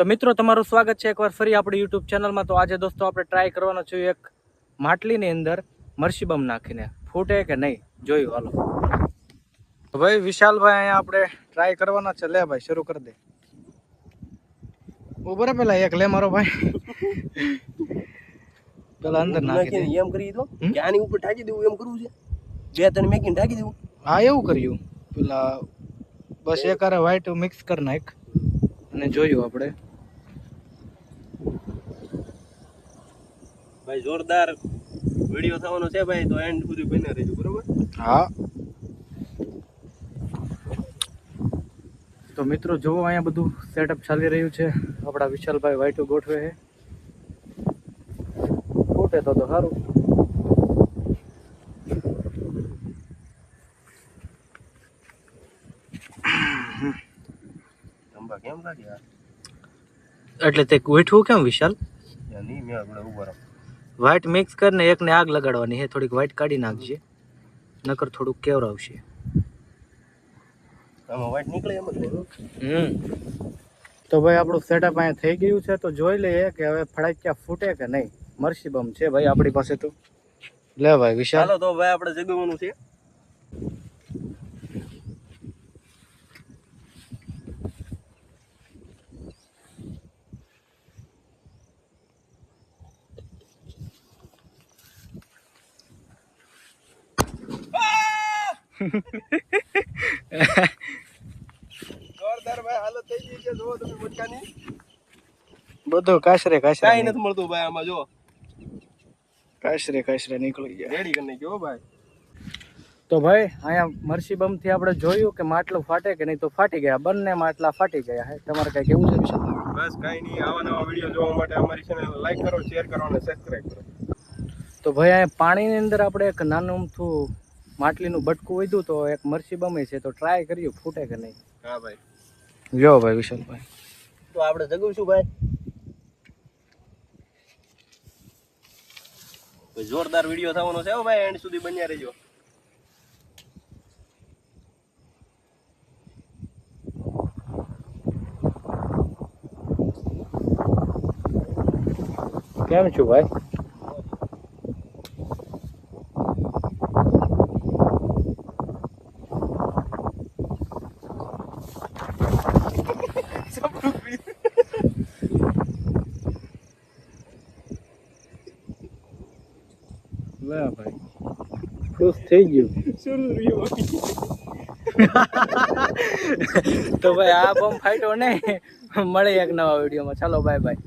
તો મિત્રો તમારું સ્વાગત છે એકવાર ફરી આપણી યુટ્યુબ ચેનલમાં તો આજે દોસ્તો આપણે ટ્રાય કરવાનો છે એક માટલીની અંદર મરસીબમ નાખીને. ફૂટે કે નહીં? જોયું હાલો. ભાઈ વિશાલભાઈ અહીંયા આપણે ટ્રાય કરવાના છે. લે ભાઈ શરૂ કરી દે. ઊભો રે પેલા એક લે મારો ભાઈ. પેલા અંદર નાખી દે. એમ કરી દો. કે આની ઉપર ઢાંકી દેવું એમ કરવું છે? બે ત્રણ મેકીને ઢાંકી દેવું. હા એવું કર્યું. પેલા બસ એક હારે વ્હાઈટ મિક્સ કરી નાખ. અને જોયું આપણે. ભાઈ જોરદાર વીડિયો થવાનો છે ભાઈ તો એન્ડ સુધી બન્યા રહેજો બરોબર? હા. તો મિત્રો જુઓ અહીંયા બધું સેટઅપ ચાલી રહ્યું છે. આપણા વિશાલભાઈ વાઈટો ગોઠવે છે. ફૂટે તો તો સારું. કેમ લાગે યાર એટલે તે ગોઠવું કેમ વિશાલ? નહીં મેં આપણે ઊભા રહો. વ્હાઈટ મિક્સ કરીને એકને આગ લગાડવાની છે. થોડીક વ્હાઈટ કાઢી નાખજે. નકર થોડુંક કેવરાવશે. આમાં વાઈટ નીકળે એમ જ હમ. તો ભાઈ આપણું સેટઅપ અહીંયા થઈ ગયું છે. તો જોઈ લઈએ કે હવે ફડાક્યા ફૂટે કે નહીં. મરસી બમ છે ભાઈ આપણી પાસે તો. લે ભાઈ વિશાલ. ચાલો તો ભાઈ આપણે જગવાનું છે જોરદાર ભાઈ હાલત થઈ ગઈ છે જો તમે મટકાની બધું કાશરે કાશરે કાંઈ નથી મળતું ભાઈ આમાં જો. કાશરે કાશરે નીકળી ગયા. રેડી કરી નાખ્યો ભાઈ. તો ભાઈ અહીંયા મરસી બમથી આપણે જોયું કે માટલું ફાટે કે નહીં તો ફાટી ગયા. બંને માટલા ફાટી ગયા હે. તમારે કઈ કેવું છે બસ કાંઈ નહીં આવા નવા વીડિયો જોવા માટે અમારી ચેનલ લાઈક કરો શેર કરો અને સબસ્ક્રાઇબ કરો. તો ભાઈ અહીંયા પાણીની અંદર આપણે એક નાનું અમથું માટલીનું બટકું વધ્યું તો એક મરસી બમે છે તો ટ્રાય કર્યું ફૂટે કે નહીં? હા ભાઈ. જો ભાઈ વિશાલભાઈ. તો આપણે જગવશું ભાઈ. જોરદાર વીડિયો થવાનો છે ભાઈ એન્ડ સુધી બન્યા રહેજો. કેમ છું ભાઈ? લે ભાઈ. ખુશ થઈ ગયું. તો ભાઈ આ બમ ફાઈટો નહીં. મળે એક નવા વિડીયોમાં. ચાલો બાય બાય